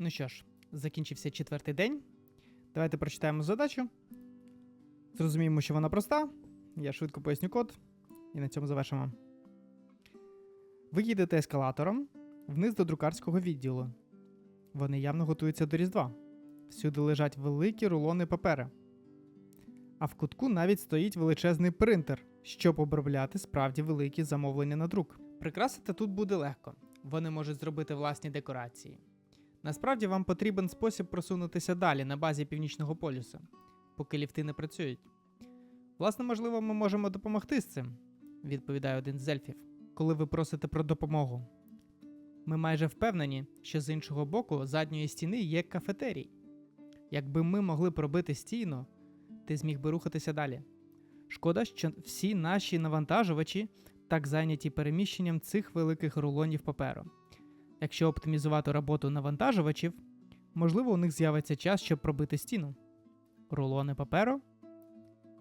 Ну що ж, закінчився четвертий день. Давайте прочитаємо задачу. Зрозуміємо, що вона проста. Я швидко поясню код, і на цьому завершимо. Ви їдете ескалатором вниз до друкарського відділу. Вони явно готуються до Різдва. Всюди лежать великі рулони папери. А в кутку навіть стоїть величезний принтер, щоб обробляти справді великі замовлення на друк. Прикрасити тут буде легко. Вони можуть зробити власні декорації. Насправді вам потрібен спосіб просунутися далі на базі північного полюса, поки ліфти не працюють. Власне, можливо, ми можемо допомогти з цим, відповідає один з ельфів, коли ви просите про допомогу. Ми майже впевнені, що з іншого боку задньої стіни є кафетерій. Якби ми могли пробити стіну, ти зміг би рухатися далі. Шкода, що всі наші навантажувачі так зайняті переміщенням цих великих рулонів паперу. Якщо оптимізувати роботу навантажувачів, можливо, у них з'явиться час, щоб пробити стіну. Рулони паперу,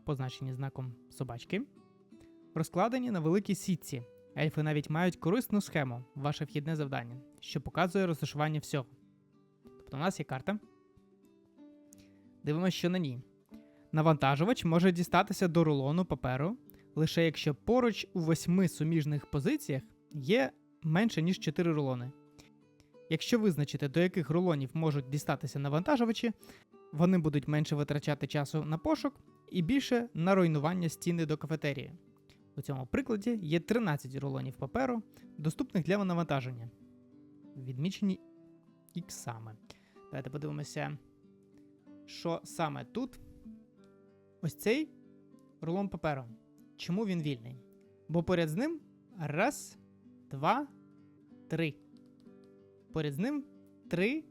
позначені знаком собачки, розкладені на великій сітці. Ельфи навіть мають корисну схему, ваше вхідне завдання, що показує розташування всього. Тобто у нас є карта. Дивимося, що на ній. Навантажувач може дістатися до рулону паперу лише якщо поруч у восьми суміжних позиціях є менше ніж 4 рулони. Якщо визначити, до яких рулонів можуть дістатися навантажувачі, вони будуть менше витрачати часу на пошук і більше на руйнування стіни до кафетерії. У цьому прикладі є 13 рулонів паперу, доступних для навантаження, відмічені іксами. Давайте подивимося, що саме тут. Ось цей рулон паперу. Чому він вільний? Бо поряд з ним раз, два, три. Поряд з ним три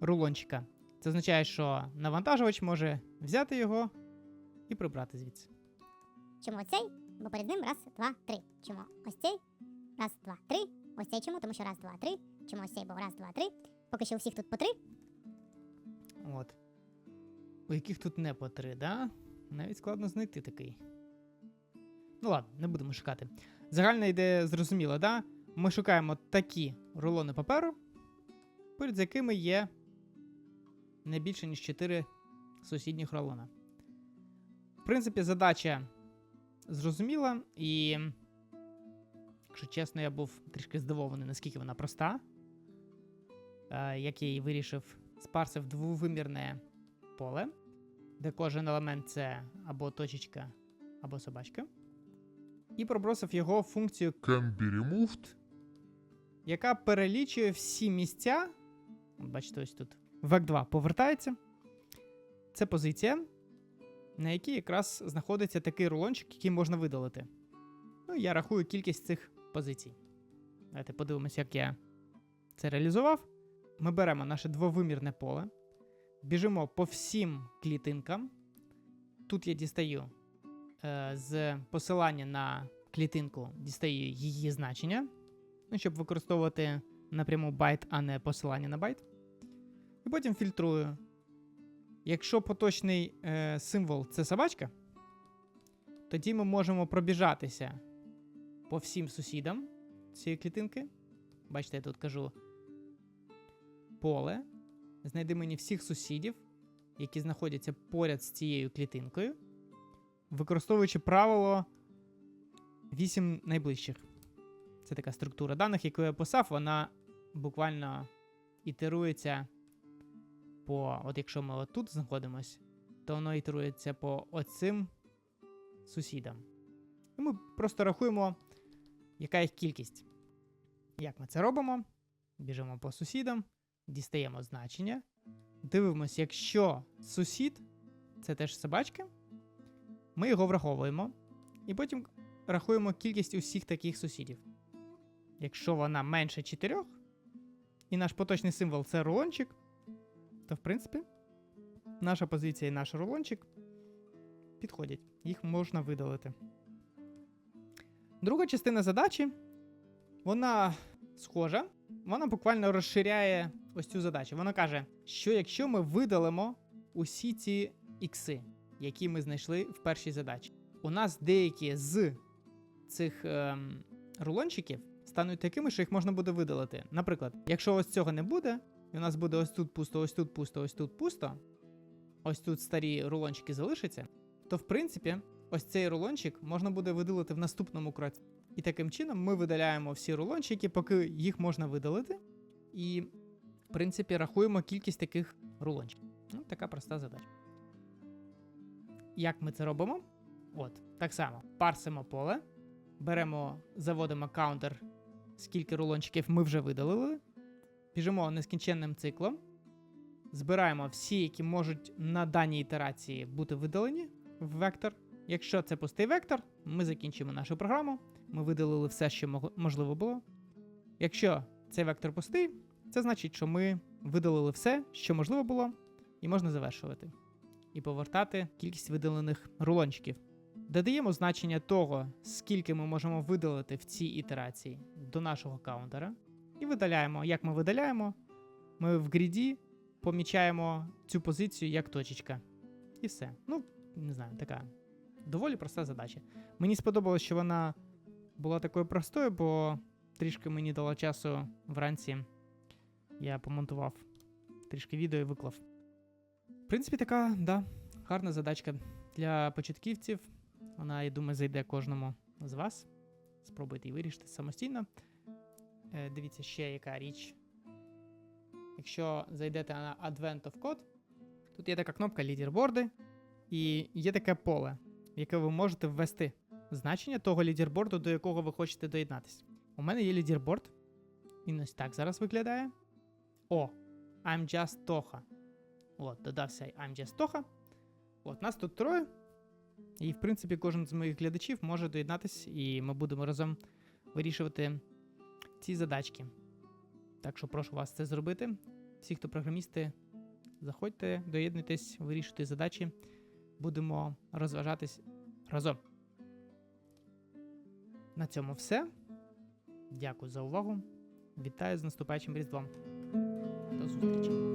рулончика. Це означає, що навантажувач може взяти його і прибрати звідси. Чому цей? Бо перед ним раз, два, три. Чому ось цей? Раз, два, три. Ось цей чому? Тому що раз, два, три. Чому ось цей був раз, два, три. Поки що у всіх тут по три. От. У яких тут не по три, да? Навіть складно знайти такий. Ну ладно, не будемо шукати. Загальна ідея зрозуміла, да? Ми шукаємо такі рулони паперу, поряд з якими є не більше, ніж 4 сусідніх рулона. В принципі, задача зрозуміла, і, якщо чесно, я був трішки здивований, наскільки вона проста. Е, як я її вирішив, спарсив двовимірне поле, де кожен елемент це або точечка, або собачка. І пробросив його функцію can be removed. яка перелічує всі місця. Бачите, ось тут. Век 2 повертається. Це позиція, на якій якраз знаходиться такий рулончик, який можна видалити. Ну, я рахую кількість цих позицій. Давайте подивимося, як я це реалізував. Ми беремо наше двовимірне поле, біжимо по всім клітинкам. Тут я дістаю е, з посилання на клітинку, дістаю її значення ну, щоб використовувати напряму байт, а не посилання на байт. І потім фільтрую. Якщо поточний е, символ це собачка, тоді ми можемо пробіжатися по всім сусідам цієї клітинки. Бачите, я тут кажу поле. Знайди мені всіх сусідів, які знаходяться поряд з цією клітинкою, використовуючи правило 8 найближчих. Це така структура даних, яку я писав, вона буквально ітерується по. От якщо ми отут знаходимось, то воно ітерується по оцим сусідам. І ми просто рахуємо, яка їх кількість. Як ми це робимо? Біжимо по сусідам, дістаємо значення. Дивимося, якщо сусід це теж собачка, ми його враховуємо. І потім рахуємо кількість усіх таких сусідів. Якщо вона менше 4, і наш поточний символ це рулончик, то в принципі наша позиція і наш рулончик підходять. Їх можна видалити. Друга частина задачі, вона схожа, вона буквально розширяє ось цю задачу. Вона каже, що якщо ми видалимо усі ці ікси, які ми знайшли в першій задачі, у нас деякі з цих ем, рулончиків стануть такими, що їх можна буде видалити. Наприклад, якщо ось цього не буде, і у нас буде ось тут пусто, ось тут пусто, ось тут пусто, ось тут старі рулончики залишаться, то в принципі ось цей рулончик можна буде видалити в наступному кроці. І таким чином ми видаляємо всі рулончики, поки їх можна видалити. І, в принципі, рахуємо кількість таких рулончиків. Ну, така проста задача. Як ми це робимо? От, так само парсимо поле, беремо, заводимо каунтер, скільки рулончиків ми вже видалили, біжимо нескінченним циклом, збираємо всі, які можуть на даній ітерації бути видалені в вектор. Якщо це пустий вектор, ми закінчимо нашу програму. Ми видалили все, що можливо було. Якщо цей вектор пустий, це значить, що ми видалили все, що можливо було, і можна завершувати. І повертати кількість видалених рулончиків. Додаємо значення того, скільки ми можемо видалити в цій ітерації до нашого каунтера. І видаляємо. Як ми видаляємо, ми в гріді помічаємо цю позицію як точечка. І все. Ну, не знаю, така доволі проста задача. Мені сподобалось, що вона була такою простою, бо трішки мені дало часу вранці. Я помонтував трішки відео і виклав. В принципі, така, да, гарна задачка для початківців. Вона, я думаю, зайде кожному з вас. Спробуйте її вирішити самостійно. Е, дивіться, ще яка річ. Якщо зайдете на Advent of Code, тут є така кнопка лідерборди, і є таке поле, в яке ви можете ввести значення того лідерборду, до якого ви хочете доєднатися. У мене є лідерборд. Він ось так зараз виглядає. О, I'm just Toha. От, додався I'm just Toha. От, нас тут троє. І, в принципі, кожен з моїх глядачів може доєднатися, і ми будемо разом вирішувати ці задачки. Так що прошу вас це зробити. Всі, хто програмісти, заходьте, доєднуйтесь, вирішуйте задачі. Будемо розважатись разом. На цьому все. Дякую за увагу. Вітаю з наступаючим різдвом. До зустрічі!